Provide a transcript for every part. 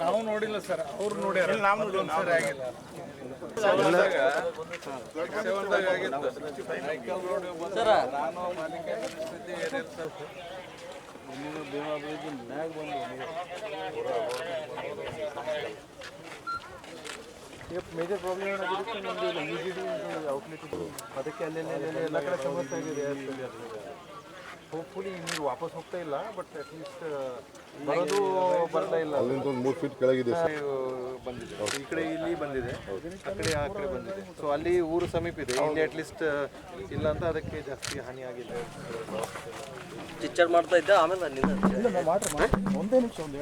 ನಾವು ನೋಡಿಲ್ಲ ಸರ್ ಅವ್ರು ನೋಡ್ಯಾರ ನಾವು ಸರಿ ಆಗಿಲ್ಲ ಮೇಜರ್ ಪ್ರಾಬ್ಲಮ್ ಏನಾಗಿರುತ್ತೆ ಜಿ ಔಟ್ಲೆಟ್ ಅದಕ್ಕೆ ಅಲ್ಲೆಲ್ಲ ಎಲ್ಲ ಕಡೆ ಸಮಸ್ಯೆ ಆಗಿದೆ ಹೋಪ್ಫುಲಿ ನೀರು ವಾಪಸ್ ಹೋಗ್ತಾ ಇಲ್ಲ ಬಟ್ ಅಟ್ಲೀಸ್ಟ್ ಬರೋದು ಬರ್ತಾ ಇಲ್ಲ. ಅಲ್ಲಿಂದ ಒಂದು ಮೂರು ಫೀಟ್ ಕೆಳಗಿದೆ ಬಂದಿದೆ. ಈ ಕಡೆ ಇಲ್ಲಿ ಬಂದಿದೆ. ಆ ಕಡೆ ಆ ಕಡೆ ಬಂದಿದೆ. ಸೊ ಅಲ್ಲಿ ಊರು ಸಮೀಪ ಇದೆ. ಇಲ್ಲಿ ಅಟ್ಲೀಸ್ಟ್ ಇಲ್ಲ ಅಂತ ಅದಕ್ಕೆ ಜಾಸ್ತಿ ಹಾನಿ ಆಗಿದೆ ಚಿಚ್ಚರ್ ಮಾಡ್ತಾ ಇದ್ದೆ ಆಮೇಲೆ ಒಂದೇ ನಿಮಿಷ ಒಂದು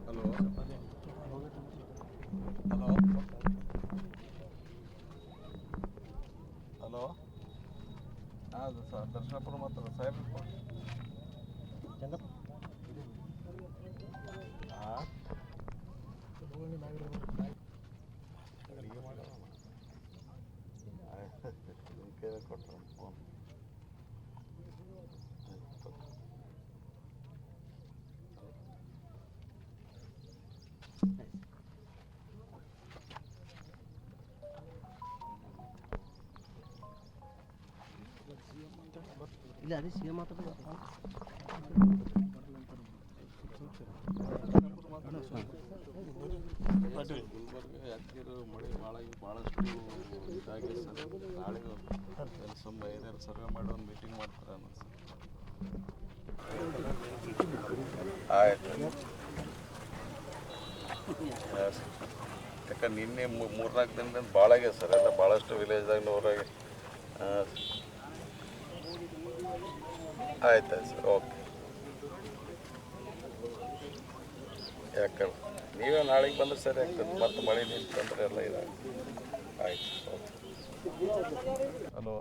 ಹಲೋ? ಹಲೋ ಹಲೋ ಹಾಂ ಸರ್ ದರ್ಶನಪುರ ಮಾತಾಡ ಸಾಹೇಬ್ ಹಾಂ ಕೊಟ್ಟರು ಫೋನ್. ಇಲ್ಲ ಗುಲ್ಬರ್ಗ ಯಾದಗಿರಿ ಮಳೆ ಭಾಳ ಭಾಳಷ್ಟು ಇದಾಗಿದೆ ಸರ್ ನಾಳೆ ಸುಮ್ಮನೆ ಏರಿಯಾ ಸರ್ವೆ ಮಾಡಿ ಒಂದು ಮೀಟಿಂಗ್ ಮಾಡ್ತಾರೆ ಅನ್ನಿಸ್ತು ಆಯ್ತು. ಯಾಕಂದ್ರೆ ನಿನ್ನೆ ಮೂರ್ನಾಲ್ಕು ದಿನದಿಂದ ಭಾಳ ಸರ್. ಎಲ್ಲ ಭಾಳಷ್ಟು ವಿಲೇಜ್ದಾಗ ನೂರಾಗ ಆಯ್ತು ಆಯ್ತು ಸರ್. ಓಕೆ. ಯಾಕಂದ್ರೆ ನೀವೇ ನಾಳೆಗೆ ಬಂದ್ರೆ ಸರಿ ಆಗ್ತದೆ. ಮತ್ತೆ ಮಳೆ ನಿಂತಂದ್ರೆ ಎಲ್ಲ ಇದೆ ಆಯ್ತು ಓಕೆ. ಹಲೋ.